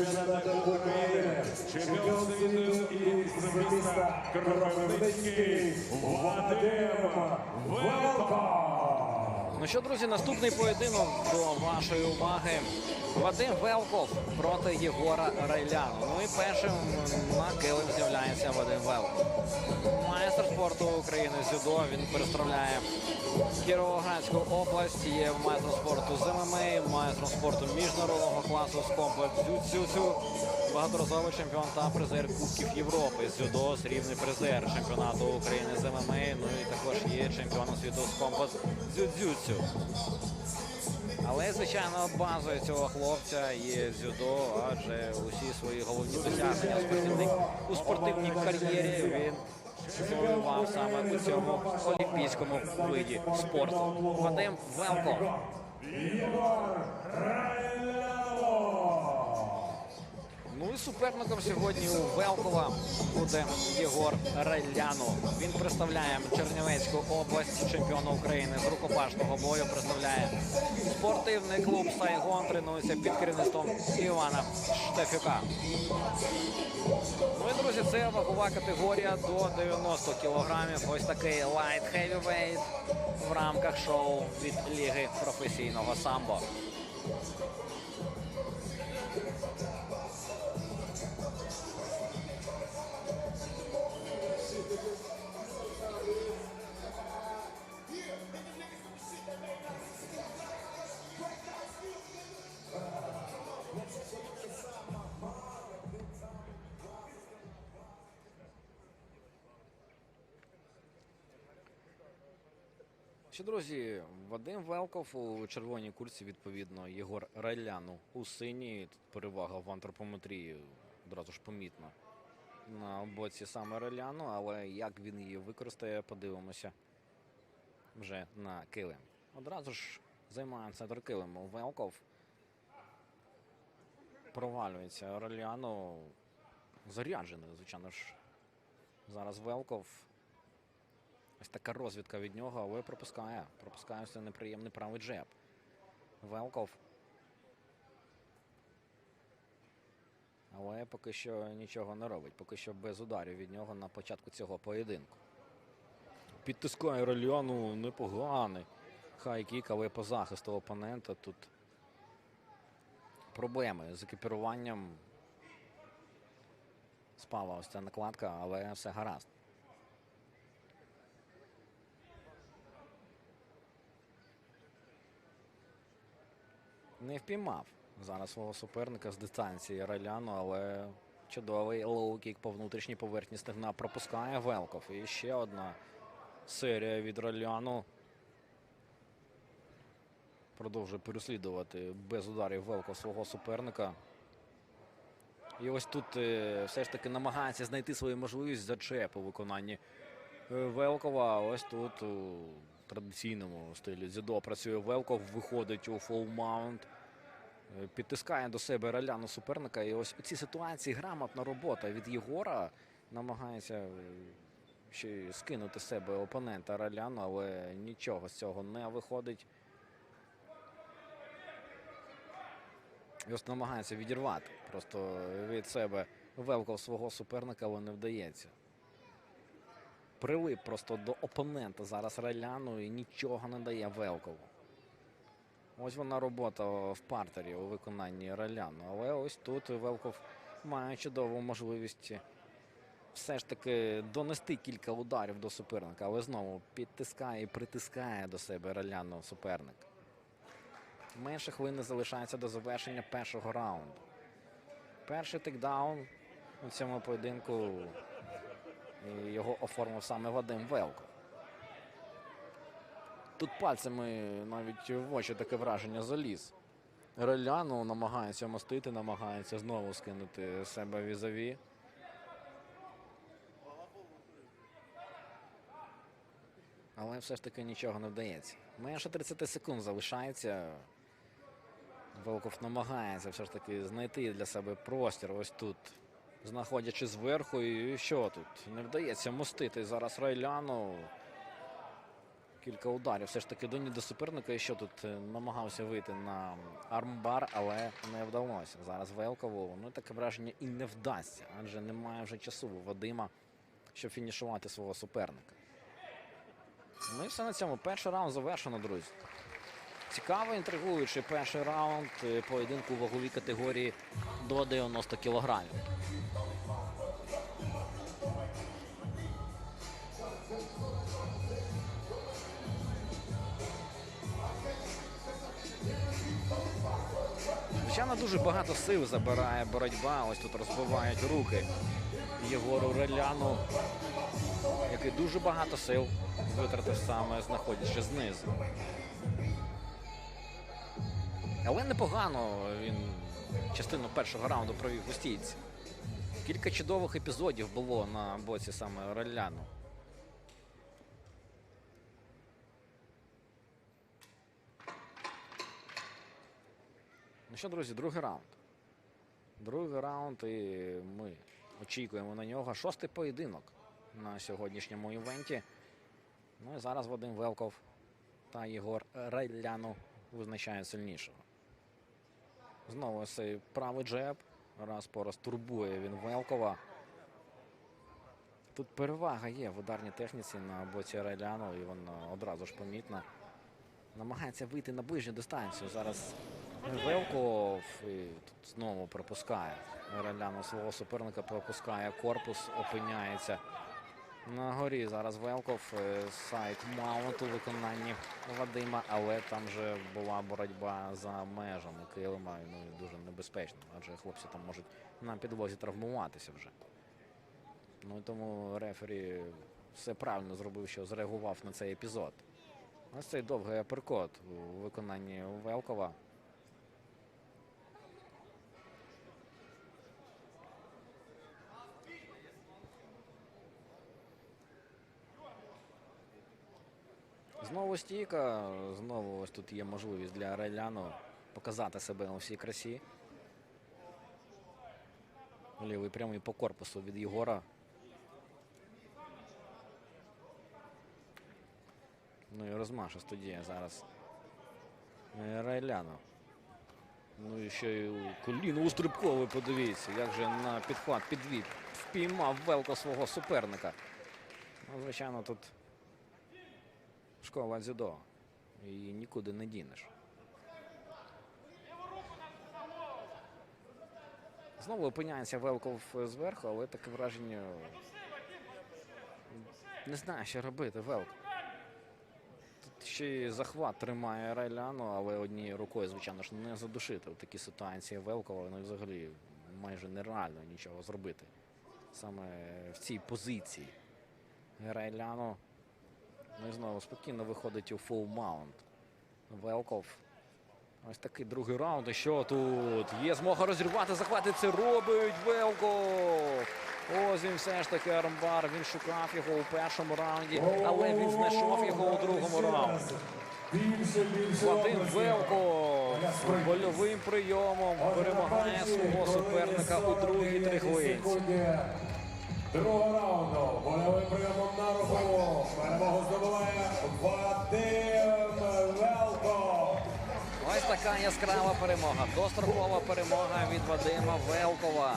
України, чемпіон світу із міста Кропивницький Вадим Велко. Ну що, друзі, наступний поєдинок до вашої уваги. Вадим Велков проти Єгора Райляну. Ну і першим на килим з'являється Вадим Велков. Майстер спорту України з дзюдо. Він представляє Кіровоградську область. Є майстром спорту з ММА, майстром спорту міжнародного класу з комплекс дзюдзюцю. Багаторазовий чемпіон та призер Кубків Європи з дзюдо, срібний призер чемпіонату України з ММА. Ну і також є чемпіоном світу з комплекс дзюдзюцю. Але, звичайно, базою цього хлопця є дзюдо, адже усі свої головні досягнення у спортивній кар'єрі він завоював саме у цьому олімпійському виді спорту. Вадим Велко. Ну і суперником сьогодні у Велкова буде Єгор Реляну. Він представляє Чернівецьку область, чемпіона України з рукопашного бою. Представляє спортивний клуб Сайгон. Тренується під керівництвом Івана Штефюка. Ну і друзі, це вагова категорія до 90 кілограмів. Ось такий light heavyweight в рамках шоу від Ліги професійного самбо. Що, друзі, Вадим Велков у червоній курці, відповідно, Єгор Райляну у синій. Тут перевага в антропометрії одразу ж помітна на боці саме Райляну, але як він її використає, подивимося вже на килим. Одразу ж займає центр килиму. Велков провалюється Райляну. Заряджений, звичайно ж. Зараз Велков. Ось така розвідка від нього, але пропускає. Пропускає ось неприємний правий джеб. Велков. Але поки що нічого не робить. Поки що без ударів від нього на початку цього поєдинку. Підтискає Рельяну непоганий. Хай-кік, але по захисту опонента тут проблеми з екіпіруванням. Спала ось ця накладка, але все гаразд. Не впіймав зараз свого суперника з дистанції Раляну, але чудовий лоу-кік по внутрішній поверхні стегна пропускає Велков. І ще одна серія від Раляну. Продовжує переслідувати без ударів Велков свого суперника. І ось тут е, все ж таки намагається знайти свою можливість зачеп у виконанні е, Велкова. Ось тут у традиційному стилі дзюдо працює Велков, виходить у фол маунт, підтискає до себе раляну суперника. І ось у цій ситуації грамотна робота від Єгора намагається е, ще скинути з себе опонента раляну, але нічого з цього не виходить. Ось намагається відірвати просто від себе Велков свого суперника, але не вдається. Прилип просто до опонента зараз Раляну і нічого не дає Велкову. Ось вона робота в партері у виконанні Раляну. Але ось тут Велков має чудову можливість все ж таки донести кілька ударів до суперника, але знову підтискає і притискає до себе Раляну суперник. Менше хвилини залишається до завершення першого раунду. Перший тикдаун у цьому поєдинку його оформив саме Вадим Велко. Тут пальцями навіть в очі таке враження заліз. Реляну намагається мостити, намагається знову скинути себе візові. Але все ж таки нічого не вдається. Менше 30 секунд залишається. Волков намагається все ж таки знайти для себе простір. Ось тут, знаходячи зверху. І що тут? Не вдається мостити зараз Райляну. Кілька ударів. Все ж таки доні до суперника. І що тут е, намагався вийти на армбар, але не вдалося. Зараз Велкову. Ну таке враження і не вдасться, адже немає вже часу у Вадима, щоб фінішувати свого суперника. Ну і все на цьому. Перший раунд завершено, друзі. Цікавий, інтригуючий перший раунд е, поєдинку у ваговій категорії до 90 кілограмів. Дуже багато сил забирає боротьба. Ось тут розбивають руки Єгору Реляну, який дуже багато сил витратив саме знаходячи знизу. Але непогано він частину першого раунду провів у стійці. Кілька чудових епізодів було на боці саме Реляну. Ну що, друзі, другий раунд. Другий раунд, і ми очікуємо на нього. Шостий поєдинок на сьогоднішньому івенті. Ну і зараз Вадим Велков та Єгор Реляну визначають сильнішого. Знову ось цей правий джеб. Раз по раз турбує він Велкова. Тут перевага є в ударній техніці на боці Реляну, і вона одразу ж помітна. Намагається вийти на ближню дистанцію. Зараз Велков і тут знову пропускає. Реляну свого суперника пропускає корпус, опиняється на горі. Зараз Велков е, сайт маунт у виконанні Вадима, але там вже була боротьба за межами килима. Ну дуже небезпечно, адже хлопці там можуть на підлозі травмуватися вже. Ну тому рефері все правильно зробив, що зреагував на цей епізод. Ось цей довгий аперкот у виконанні Велкова. Знову стійка, знову ось тут є можливість для Реляну показати себе у всій красі. Лівий прямий по корпусу від Єгора. Ну і розмашиста діє зараз. Райляну. Ну і ще й коліно у подивіться, як же на підхват підвід впіймав Велко свого суперника. Ну, звичайно, тут школа дзюдо. Її нікуди не дінеш. Знову опиняється Велков зверху, але таке враження. Не знаю, що робити, Велков. Тут ще й захват тримає Райляну, але однією рукою, звичайно ж, не задушити. У такій ситуації Велкова, ну взагалі майже нереально нічого зробити. Саме в цій позиції. Райляну. Ну і знову спокійно виходить у фул маунт. Велков. Ось такий другий раунд. І що тут? Є змога розірвати, захвати. Це робить Велков. Ось він все ж таки армбар. Він шукав його у першому раунді, але він знайшов його у другому раунді. Вадим. Велков больовим прийомом перемагає свого суперника у другій три хвилинці. секунді Другого раунду. Вольовим прийомом на руку. Перемогу здобуває Вадим Велко. Ось така яскрава перемога. Дострокова перемога від Вадима Велкова.